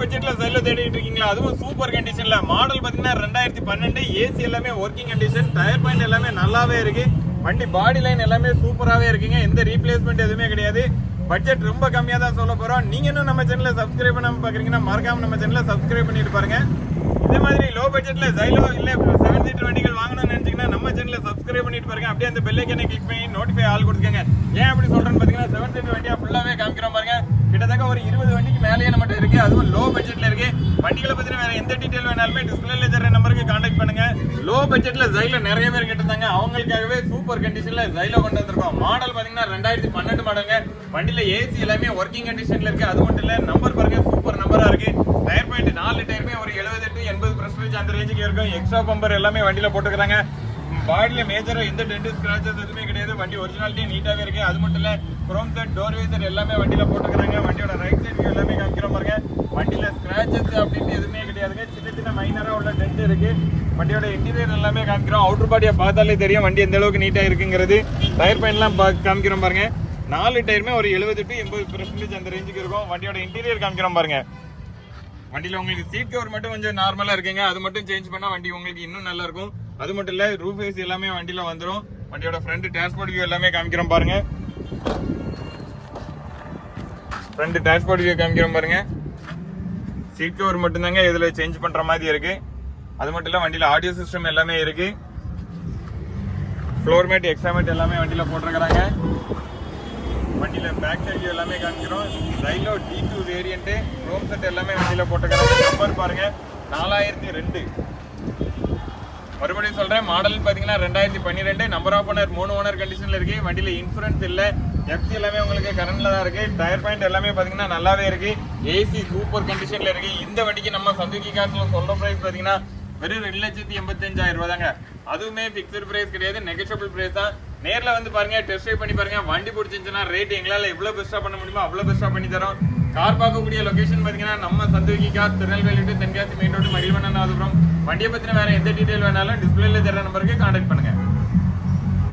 பட்ஜெட்ல சைல தேடிட்டு இருக்கீங்களா? அதுவும் சூப்பர் கண்டிஷன்ல மாடல் பாத்தீங்கன்னா ரெண்டாயிரத்தி பன்னெண்டு ஏசி எல்லாமே ஒர்க்கிங் கண்டிஷன் டயர் பாயிண்ட் எல்லாமே நல்லாவே இருக்கு. வண்டி பாடி லைன் எல்லாமே சூப்பராகவே இருக்குங்க. எந்த ரீப்ளேஸ்மெண்ட் எதுவுமே கிடையாது. பட்ஜெட் ரொம்ப கம்மியாக தான் சொல்ல போகிறோம் நீங்கள் இன்னும் நம்ம சேனலை சப்ஸ்கிரைப் பண்ணாமல் பார்க்குறீங்கன்னா மறக்காமல் நம்ம சேனலை சப்ஸ்கிரைப் பண்ணிட்டு பாருங்க. இதே மாதிரி லோ பட்ஜெட்டில் ஜைலோ இல்லை செவன் சீட்டர் வண்டிகள் வாங்கணும்னு நினச்சிங்கன்னா நம்ம சேனலை சப்ஸ்கிரைப் பண்ணிட்டு பாருங்க. அப்படியே அந்த பெல்லைக்கனை கிளிக் பண்ணி நோட்டிஃபை ஆள் கொடுத்துக்கங்க. ஏன் அப்படி சொல்கிறேன்னு பார்த்தீங்கன்னா செவன் சீட்டர் வண்டியாக ஃபுல்லாகவே காமிக்கிறோம் மாதிரி கிட்டத்தட்ட ஒரு இருபது வண்டிக்கு மேலேயே நம்மகிட்ட இருக்கு. அதுவும் லோ பட்ஜெட்ல இருக்கு. வண்டிகளை பத்தின வேற எந்த டீடைல் வேணாலுமே டிஸ்பிளேல தர நம்பருக்கு கான்டாக்ட் பண்ணுங்க. லோ பட்ஜெட்ல ஜைல நிறைய பேர் கேட்டிருந்தாங்க. அவங்களுக்காகவே சூப்பர் கண்டிஷன்ல ஜைல கொண்டு வந்திருக்கோம். மாடல் பாத்தீங்கன்னா ரெண்டாயிரத்தி பன்னெண்டு மாடலுங்க வண்டியில ஏசி எல்லாமே ஒர்க்கிங் கண்டிஷன்ல இருக்கு. அது மட்டும் இல்ல நம்பர் பாருங்க சூப்பர் நம்பரா இருக்கு. டயர் பாயிண்ட் நாலு டயருமே ஒரு எழுபது எட்டு எண்பது பர்சன்டேஜ் அந்த ரேஞ்சுக்கு இருக்கும். எக்ஸ்ட்ரா பம்பர் எல்லாமே வண்டியில போட்டுக்கிறாங்க. பாடியில் மேஜராக எந்த டென்ட் ஸ்க்ராச்சஸ் எதுவுமே கிடையாது. வண்டி ஒரிஜினாலிட்டி நீட்டாகவே இருக்கு. அது மட்டும் இல்லை குரோம் செட் டோர் வைசர் எல்லாமே வண்டியில் போட்டுக்கிறாங்க. வண்டியோட ரைட் சைடு எல்லாமே காமிக்கிறோம் பாருங்க. வண்டியில் ஸ்க்ராச்சஸ் அப்படின்னு எதுவுமே கிடையாதுங்க. சின்ன சின்ன மைனராக உள்ள டென்ட் இருக்கு. வண்டியோட இன்டீரியர் எல்லாமே காமிக்கிறோம். அவுட்டர் பாடியை பார்த்தாலே தெரியும். வண்டி எந்த அளவுக்கு நீட்டாக இருக்குங்கிறது. டயர் பெயின்லாம் பா- காமிக்கிறோம் பாருங்க. நாலு டயருமே ஒரு எழுபது டு எண்பது பெர்சன்டேஜ் அந்த ரேஞ்சுக்கு இருக்கும். வண்டியோட இன்டீரியர் காமிக்கிறோம் பாருங்க. வண்டியில் உங்களுக்கு சீட் கவர் மட்டும் கொஞ்சம் நார்மலாக இருக்குங்க. அது மட்டும் சேஞ்ச் பண்ணால் வண்டி உங்களுக்கு இன்னும் நல்லா இருக்கும். அது மட்டும் இல்ல ரூஃப் ஏசி எல்லாமே வண்டியில வந்துடும் வண்டியோட ஃப்ரண்ட் டேஷ்போர்ட் வியூ எல்லாமே காமிக்கிறோம் பாருங்க. ஃப்ரண்ட் டேஷ்போர்ட் வியூ காமிக்கிறோம் பாருங்க. சீட் கவர் மட்டும்தாங்க இதுல சேஞ்ச் பண்ற மாதிரி இருக்கு. அது மட்டும் இல்ல வண்டியில ஆடியோ சிஸ்டம் எல்லாமே இருக்கு. ஃப்ளோர் மேட் எக்ஸ்ட்ரா மேட் எல்லாமே வண்டியில போட்டிருக்கிறாங்க. வண்டியில பேக் சைடு எல்லாமே காமிக்கிறோம். ரயிலோ டி டூ வேரியன்ட் ரோம் செட் எல்லாமே வண்டியில போட்டிருக்கிறாங்க. நம்பர் பாருங்க. நாலாயிரத்தி ரெண்டு. மறுபடியும் சொல்கிறேன் மாடல்னு பார்த்தீங்கன்னா ரெண்டாயிரத்தி பன்னிரெண்டு நம்பர் ஆஃப் ஓனர் மூணு ஓனர் கண்டிஷனில் இருக்குது வண்டியில் இன்சூரன்ஸ் இல்லை எஃப்சி எல்லாமே உங்களுக்கு கரண்டில் தான் இருக்குது டயர் பாயிண்ட் எல்லாமே பார்த்தீங்கன்னா நல்லாவே இருக்குது ஏசி சூப்பர் கண்டிஷனில் இருக்குது இந்த வண்டிக்கு நம்ம சந்துக்கி காசில் சொல்கிற ப்ரைஸ் பார்த்தீங்கன்னா வெறும் ரெண்டு லட்சத்தி எண்பத்தஞ்சாயிரம் ரூபாய் தாங்க. அதுவுமே பிக்சட் பிரைஸ் கிடையாது நெகஷியபிள் ப்ரைஸ் தான். நேரில் வந்து பாருங்க டெஸ்ட் ட்ரைவ் பண்ணி பாருங்க. வண்டி பிடிச்சிருந்துச்சுன்னா ரேட் எங்களால் எவ்வளோ பெஸ்ட்டாக பண்ண முடியுமோ அவ்வளோ பெஸ்ட்டாக பண்ணி தரோம். கார் பார்க்கக்கூடிய லொகேஷன் பார்த்தீங்கன்னா நம்ம சந்துக்கி car Tirunelveli Tenkasi main road Magizhvannan வண்டியை பற்றின வேறு எந்த டீட்டெயில் வேணாலும் டிஸ்பிளேல தர நம்பருக்கு கான்டாக்ட் பண்ணுங்கள்